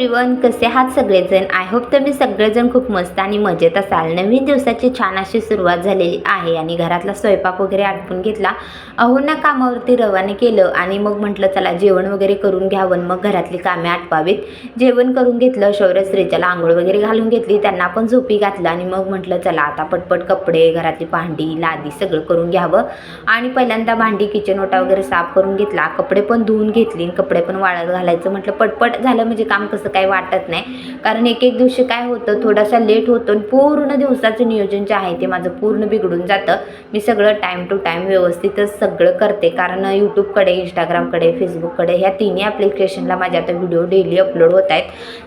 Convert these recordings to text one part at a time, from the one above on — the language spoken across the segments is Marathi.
एव्हरीवन कसे आहात सगळेजण? आय होप तुम्ही सगळेजण खूप मस्त आणि मजेत असाल. नवीन दिवसाची छान अशी सुरुवात झालेली आहे आणि घरातला स्वयंपाक वगैरे आटपून घेतला. अहोना कामावरती रवाने केलं आणि मग म्हटलं चला जेवण वगैरे करून घ्यावं मग घरातली कामे आटपावीत. जेवण करून घेतलं शौर्य श्रीच्याला आंघोळ वगैरे घालून घेतली त्यांना पण झोपी घातलं आणि मग म्हटलं चला आता पटपट कपडे घरातली भांडी लादी सगळं करून घ्यावं. आणि पहिल्यांदा भांडी किचन ओटा वगैरे साफ करून घेतला. कपडे पण धुवून घेतली आणि कपडे पण वाळत घालायचं म्हटलं पटपट झालं म्हणजे काम कसं काही वाटत नाही. कारण एक एक दिवशी काय होतं थोडासा लेट होतो आणि पूर्ण दिवसाचं नियोजन जे आहे ते माझं पूर्ण बिघडून जातं. मी सगळं टाईम टू टाईम व्यवस्थितच सगळं करते. कारण यूट्यूबकडे इंस्टाग्रामकडे फेसबुककडे ह्या तिन्ही ॲप्लिकेशनला माझ्या आता व्हिडिओ डेली अपलोड होत आहेत.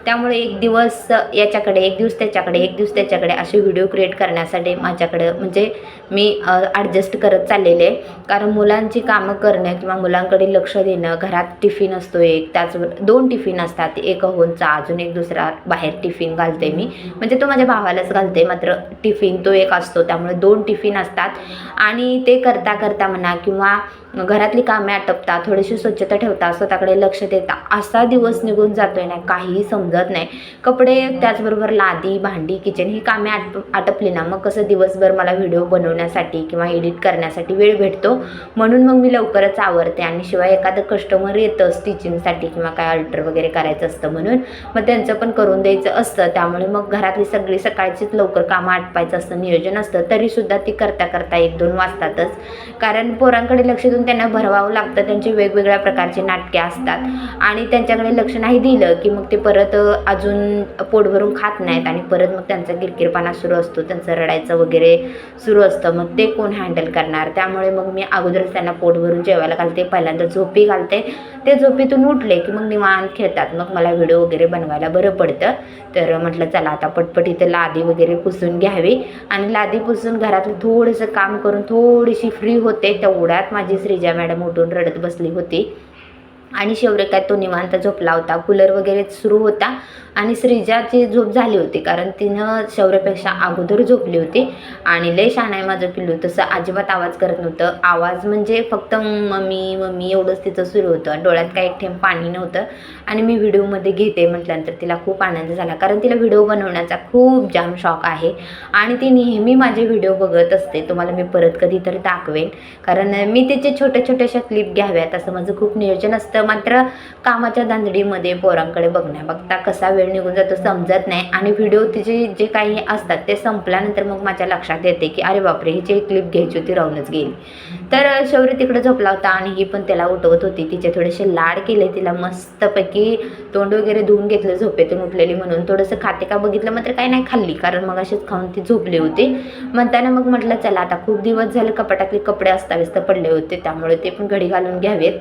त्यामुळे एक दिवस याच्याकडे एक दिवस त्याच्याकडे एक दिवस त्याच्याकडे असे व्हिडिओ क्रिएट करण्यासाठी माझ्याकडं म्हणजे मी ॲडजस्ट करत चाललेले आहे. कारण मुलांची कामं करणं किंवा मुलांकडे लक्ष देणं घरात टिफिन असतो एक त्याचबरोबर दोन टिफिन असतात. एक होऊन होनचा अजून एक दुसरा बाहेर टिफिन घालते मी. म्हणजे तो माझ्या भावालाच घालते मात्र टिफिन तो एक असतो त्यामुळे दोन टिफिन असतात. आणि ते करता करता म्हणा किंवा घरातली कामे आटपता थोडीशी स्वच्छता ठेवता स्वतःकडे लक्ष देता असा दिवस निघून जातोय ना काहीही समजत नाही. कपडे त्याचबरोबर लादी भांडी किचन ही कामे आटप आटपली ना मग कसं दिवसभर मला व्हिडिओ बनवण्यासाठी किंवा एडिट करण्यासाठी वेळ भेटतो? म्हणून मग मी लवकरच आवरते आणि शिवाय एखादं कस्टमर येतं स्टिचिंगसाठी किंवा काय अल्टर वगैरे करायचं असतं म्हणून मग त्यांचं पण करून द्यायचं असतं. त्यामुळे मग घरातली सगळी सकाळचीच लवकर कामं आटपायचं असतं नियोजन असतं तरीसुद्धा ती करता करता एक दोन वाजतातच. कारण पोरांकडे लक्ष देऊन त्यांना भरवावं लागतं. त्यांचे वेगवेगळ्या प्रकारचे नाटके असतात. आणि त्यांच्याकडे लक्ष नाही दिलं की मग ते परत अजून पोट भरून खात नाहीत आणि परत मग त्यांचा किरकिरपणा सुरू असतो. त्यांचं रडायचं वगैरे सुरू असतं. मग ते कोण हँडल करणार? त्यामुळे मग मी अगोदरच त्यांना पोट भरून जेवायला घालते. पहिल्यांदा झोपी घालते. ते झोपीतून उठले की मग निवांत खेळतात. मग मला व्हिडिओ वगैरे बनवायला बरं पडतं. तर म्हटलं चला आता पटपट इथं लादी वगैरे पुसून घ्यावी. आणि लादी पुसून घरातलं थोडंसं काम करून थोडीशी फ्री होते. तेवढ्यात माझी श्रीजा मॅडम उठून रडत बसली होती. आणि शेवरे काय तो निवांत झोपला होता. कूलर वगैरे सुरू होता आणि श्रीजाची झोप झाली होती कारण तिनं शौर्यपेक्षा अगोदर झोपली होती आणि लय शान आहे माझं पिल्लू. तसं अजिबात आवाज करत नव्हतं. आवाज म्हणजे फक्त मम्मी मम्मी एवढंच तिचं सुरू होतं. डोळ्यात काही एक थेंब पाणी नव्हतं आणि मी व्हिडिओमध्ये घेते म्हटल्यानंतर तिला खूप आनंद झाला कारण तिला व्हिडिओ बनवण्याचा खूप जाम शौक आहे आणि ती नेहमी माझे व्हिडिओ बघत असते. तुम्हाला मी परत कधीतरी दाखवेन. कारण मी तिचे छोट्या छोट्याशा क्लिप घ्याव्यात असं माझं खूप नियोजन असतं. मात्र कामाच्या दांदडीमध्ये पोरांकडे बघण्या बघता कसा वेळ निघून जातो समजत नाही. आणि व्हिडिओ तिचे जे काही असतात ते संपल्यानंतर मग माझ्या लक्षात येते की अरे बापरे हिची एक क्लिप घ्यायची होती राहूनच गेली. तर शौर्य तिकडे झोपला होता आणि ही पण त्याला उठवत होती. तिचे थोडेसे लाड केले तिला मस्तपैकी तोंड वगैरे धुवून घेतलं झोपेतून उठलेली म्हणून. थोडंसं खाते का बघितलं मात्र काही नाही खाल्ली कारण मग अशीच खाऊन ती झोपली होती. म्हणताना मग म्हटलं चला आता खूप दिवस झाले कपाटातले कपडे अस्ताव्यस्त पडले होते त्यामुळे ते पण घडी घालून घ्यावेत.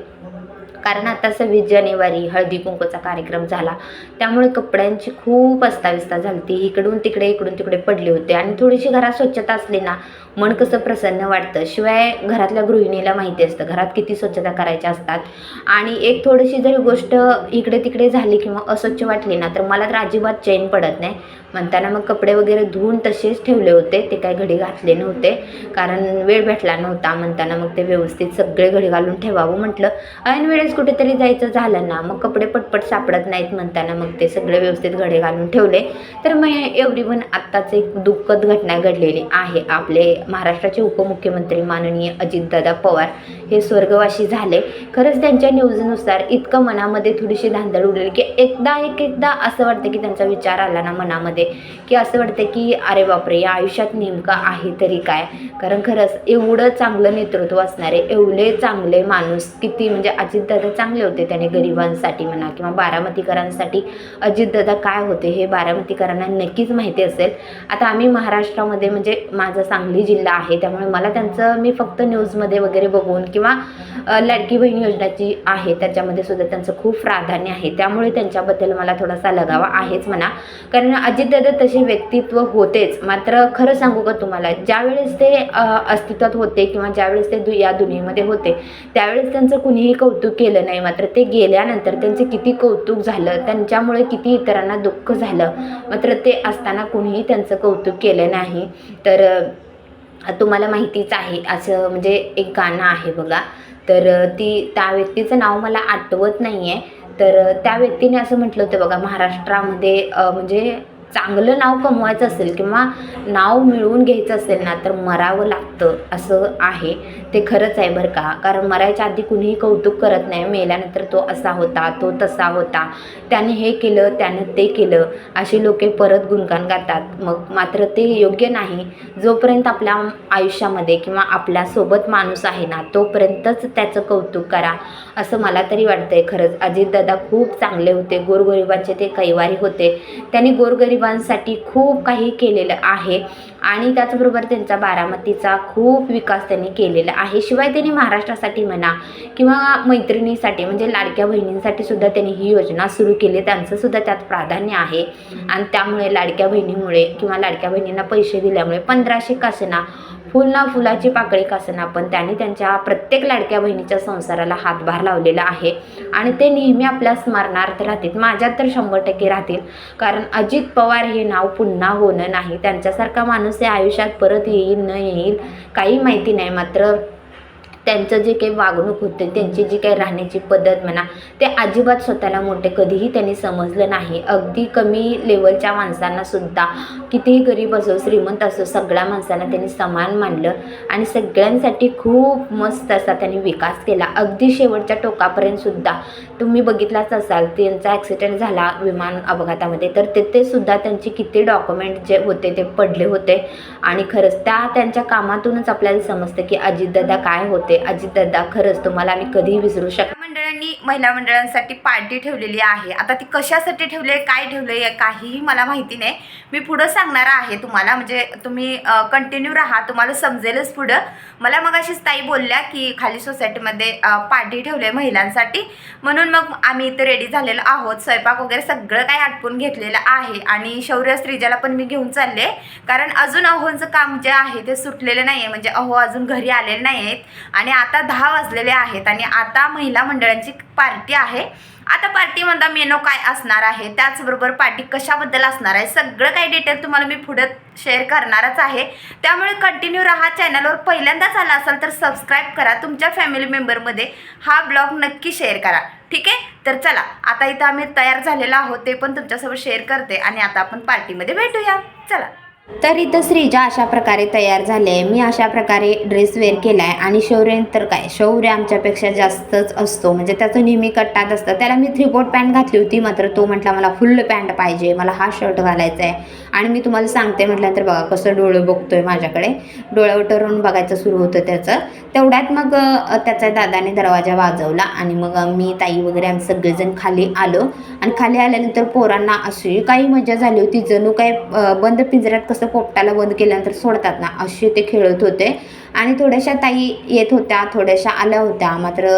कारण आता सव्वीस जानेवारी हळदी कुंकूचा कार्यक्रम झाला. त्यामुळे कपड्यांची खूप अस्ताव्यस्ता झाली. ती इकडून तिकडे इकडून तिकडे पडली होते. आणि थोडीशी घरात स्वच्छता असली ना मन कसं प्रसन्न वाटतं? शिवाय घरातल्या गृहिणीला माहिती असतं. घरात किती स्वच्छता करायच्या असतात? आणि एक थोडीशी जरी गोष्ट इकडे तिकडे झाली किंवा अस्वच्छ वाटली ना तर मला तर अजिबात चैन पडत नाही. म्हणताना मग कपडे वगैरे धुवून तसेच ठेवले होते. ते काय घडी घातले नव्हते. कारण वेळ भेटला नव्हता. म्हणताना मग ते व्यवस्थित सगळे घडी घालून ठेवावं म्हटलं. ऐन वेळेस कुठेतरी जायचं झालं ना मग कपडे पटपट सापडत नाहीत. म्हणताना मग ते सगळे व्यवस्थित घडे घालून ठेवले. तर मग एवढी पण आत्ताच एक दुःखद घटना घडलेली आहे. आपले महाराष्ट्राचे उपमुख्यमंत्री माननीय अजितदादा पवार हे स्वर्गवासी झाले. खरंच त्यांच्या न्यूजनुसार इतकं मनामध्ये थोडीशी धांदळ उडलेली की एकदा एक एकदा असं वाटतं की त्यांचा विचार आला ना मनामध्ये की असं वाटतं की अरे बापरे या आयुष्यात नेमकं आहे तरी काय? कारण खरंच एवढं चांगलं नेतृत्व असणारे एवढे चांगले माणूस किती म्हणजे अजितदादा चांगले होते त्याने गरिबांसाठी म्हणा किंवा बारामतीकरांसाठी. अजितदादा काय होते हे बारामतीकरांना नक्कीच माहिती असेल. आता आम्ही महाराष्ट्रामध्ये म्हणजे माझं सांगली जिल्हा आहे. त्यामुळे मला त्यांचं मी फक्त न्यूजमध्ये वगैरे बघून किंवा लाडकी बहीण योजनाची आहे. त्याच्यामध्ये सुद्धा त्यांचं खूप प्राधान्य आहे. त्यामुळे त्यांच्याबद्दल मला थोडासा लगावा आहेच म्हणा. कारण अजितदादा तसे व्यक्तित्व होतेच. मात्र खरं सांगू का तुम्हाला? ज्यावेळेस ते अस्तित्वात होते किंवा ज्यावेळेस ते दु या दुनियेमध्ये होते त्यावेळेस त्यांचं कुणीही कौतुक केलं नाही. मात्र ते गेल्यानंतर त्यांचे किती कौतुक झालं त्यांच्यामुळे किती इतरांना दुःख झालं मात्र ते असताना कुणीही त्यांचं कौतुक केलं नाही. तर तुम्हाला माहितीच आहे असं म्हणजे एक गाणं आहे बघा. तर ती त्या व्यक्तीचं नाव मला आठवत नाही आहे तर त्या व्यक्तीने असं म्हटलं होतं बघा महाराष्ट्रामध्ये म्हणजे चांगलं नाव कमवायचं असेल किंवा नाव मिळवून घ्यायचं असेल ना तर मरावं लागतं असं आहे. ते खरंच आहे बरं का. कारण मरायच्या आधी कुणीही कौतुक करत नाही. मेल्यानंतर तो असा होता तो तसा होता. त्याने हे केलं त्याने ते केलं. असे लोके परत गुणगान गातात. मग मात्र ते योग्य नाही. जोपर्यंत आपल्या आयुष्यामध्ये किंवा आपल्यासोबत माणूस आहे ना तोपर्यंतच त्याचं कौतुक करा. असं मला तरी वाटतंय खरंच. अजितदादा खूप चांगले होते. गोरगरिबांचे ते कैवारी होते. त्यांनी गरिबांसाठी खूप काही केलेलं आहे. आणि त्याचबरोबर त्यांचा बारामतीचा खूप विकास त्यांनी केलेला आहे. शिवाय त्यांनी महाराष्ट्रासाठी म्हणा किंवा मैत्रिणीसाठी म्हणजे लाडक्या बहिणींसाठी सुद्धा त्यांनी ही योजना सुरू केली. त्यांचं सुद्धा त्यात प्राधान्य आहे. आणि त्यामुळे लाडक्या बहिणीमुळे किंवा लाडक्या बहिणींना पैसे दिल्यामुळे पंधराशे कासना फुल ना फुलाची पाकळी कासेना पण त्यांनी त्यांच्या प्रत्येक लाडक्या बहिणीच्या संसाराला हातभार लावलेला आहे. आणि ते नेहमी आपल्या स्मरणार्थ राहतील. माझ्यात तर शंभर टक्के राहतील. कारण अजित पवार हे नाव पुन्हा होणं नाही. त्यांच्यासारखा माणूस या आयुष्यात परत येईल न येईल काही माहिती नाही. मात्र त्यांचं जे काही वागणूक होते त्यांची जी काही राहण्याची पद्धत म्हणा ते अजिबात स्वतःला मोठे कधीही त्यांनी समजलं नाही. अगदी कमी लेवलच्या माणसांना सुद्धा कितीही गरीब असो श्रीमंत असो सगळ्या माणसांना त्यांनी समान मानलं आणि सगळ्यांसाठी खूप मस्त असा त्यांनी विकास केला. अगदी शेवटच्या टोकापर्यंत सुद्धा तुम्ही बघितलाच असाल त्यांचा ॲक्सिडेंट झाला विमान अपघातामध्ये तर तिथे सुद्धा त्यांचे किती डॉक्युमेंट जे होते ते पडले होते. आणि खरंच त्या त्यांच्या कामातूनच आपल्याला समजतं की अजितदादा काय होते अजितदादा खरंच तुम्हाला आम्ही कधीही विसरू शकत मंडळांनी महिला मंडळांसाठी पार्टी ठेवलेली आहे. आता ती कशासाठी ठेवली आहे काय ठेवलं आहे काहीही मला माहिती नाही. मी पुढं सांगणार आहे तुम्हाला म्हणजे तुम्ही कंटिन्यू राहा तुम्हाला समजेलच पुढं. मला मग अशीच ताई बोलल्या की खाली सोसायटीमध्ये पार्टी ठेवली आहे महिलांसाठी. म्हणून मग आम्ही इथे रेडी झालेलो आहोत. स्वयंपाक वगैरे सगळं काही आटपून घेतलेलं आहे. आणि शौर्य स्त्रीजाला पण मी घेऊन चालले. कारण अजून अहोंचं काम जे आहे ते सुटलेलं नाही आहे म्हणजे अहो अजून घरी आलेले नाही आहेत आणि आता दहा वाजलेले आहेत. आणि आता महिला मंडळांची पार्टी आहे. आता पार्टीमधला मेनो काय असणार आहे? त्याचबरोबर पार्टी कशाबद्दल असणार आहे? सगळं काही डिटेल तुम्हाला मी पुढे शेअर करणारच आहे. त्यामुळे कंटिन्यू राहा. चॅनलवर पहिल्यांदाच आला असाल तर सबस्क्राईब करा. तुमच्या फॅमिली मेंबरमध्ये हा ब्लॉग नक्की शेअर करा. ठीक आहे? तर चला आता इथं आम्ही तयार झालेलो आहोत. ते पण तुमच्यासोबत शेअर करते आणि आता आपण पार्टीमध्ये भेटूया. चला. तर इथं श्रीजा अशा प्रकारे तयार झाले मी अशा प्रकारे ड्रेस वेअर केला आहे आणि शौर्य तर काय शौर्य आमच्यापेक्षा जास्तच असतो. म्हणजे त्याचं नेहमी कट्टात असतं. त्याला मी थ्री पॅन्ट घातली होती मात्र तो म्हटला मला फुल पॅन्ट पाहिजे मला हा शर्ट घालायचा आहे. आणि मी तुम्हाला सांगते म्हटलं तर बघा कसं डोळं बघतोय माझ्याकडे. डोळं डोळ्यावटरून बघायचं सुरू होतं त्याचं. तेवढ्यात मग त्याचा दादाने दरवाजा वाजवला आणि मग मी ताई वगैरे आम्ही सगळेजण खाली आलो. आणि खाली आल्यानंतर पोरांना अशी काही मजा झाली होती. जणू काय बंद पिंजऱ्यात कसं पोपटाला बंद केल्यानंतर सोडतात ना असे ते खेळत होते. आणि थोड्याशा ताई येत होत्या थोड्याशा आल्या होत्या. मात्र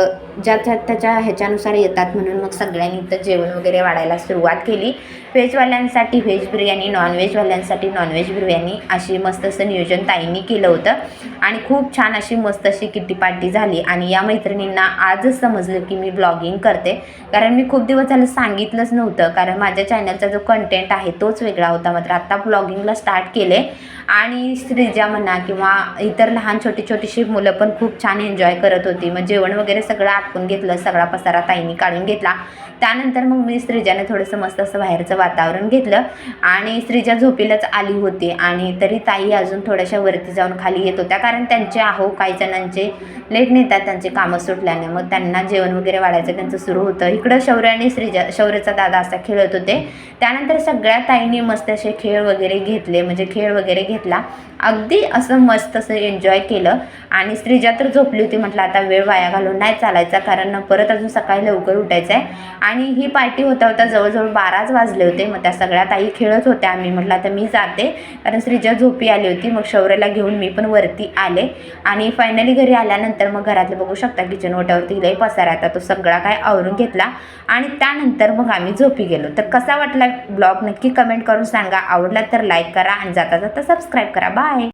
ज्या त्याच्या ह्याच्यानुसार येतात म्हणून मग सगळ्यांनी इथं जेवण वगैरे वाढायला सुरुवात केली. व्हेजवाल्यांसाठी व्हेज बिर्याणी नॉनव्हेजवाल्यांसाठी नॉनव्हेज बिर्याणी अशी मस्त असं नियोजन ताईंनी केलं होतं. आणि खूप छान अशी मस्त अशी किट्टी पार्टी झाली. आणि या मैत्रिणींना आजच समजलं की मी ब्लॉगिंग करते. कारण मी खूप दिवस झालं सांगितलंच नव्हतं. कारण माझ्या चॅनलचा जो कंटेंट आहे तोच वेगळा होता. मात्र आत्ता ब्लॉगिंगला स्टार्ट केले. आणि श्रीजा म्हणा किंवा इतर लहान छोटी छोटीशी मुलं पण खूप छान एन्जॉय करत होती. मग जेवण वगैरे सगळं आटपून घेतलं सगळा पसारा ताईंनी काढून घेतला. त्यानंतर मग मी श्रीजाने थोडंसं मस्त असं बाहेरचं वातावरण घेतलं आणि श्रीजा झोपेलाच आली होती आणि तरी ताई अजून थोड्याशा वरती जाऊन खाली येत होत्या. कारण त्यांचे आहो काही जणांचे लेट नेतात त्यांचे कामं सुटल्याने. मग त्यांना जेवण वगैरे वाढायचं त्यांचं सुरू होतं. इकडं शौर्य आणि श्रीजा शौर्यचा दादा असा खेळत होते. त्यानंतर सगळ्या ताईंनी मस्त असे खेळ वगैरे घेतले. म्हणजे खेळ वगैरे घेतला. अगदी असं मस्त असं एन्जॉय केलं केलं. आणि श्रीजा तर झोपली होती म्हटलं आता वेळ वाया घालून नाही चालायचा कारण परत अजून सकाळी लवकर उठायचं आहे आणि ही पार्टी होता होता जवळजवळ बाराच वाजले होते मग त्या सगळ्या ताई खेळत होत्या आम्ही म्हटलं आता मी जाते. कारण श्रीजा झोपी आली होती मग शौर्याला घेऊन मी पण वरती आले. आणि फायनली घरी आल्यानंतर मग घरातले बघू शकता किचन ओट्यावरती लई पसारा आता तो सगळा काय आवरून घेतला. आणि त्यानंतर मग आम्ही झोपी गेलो. तर कसा वाटला ब्लॉग नक्की कमेंट करून सांगा. आवडला तर लाईक करा आणि जाता जाता सबस्क्राईब करा. बाय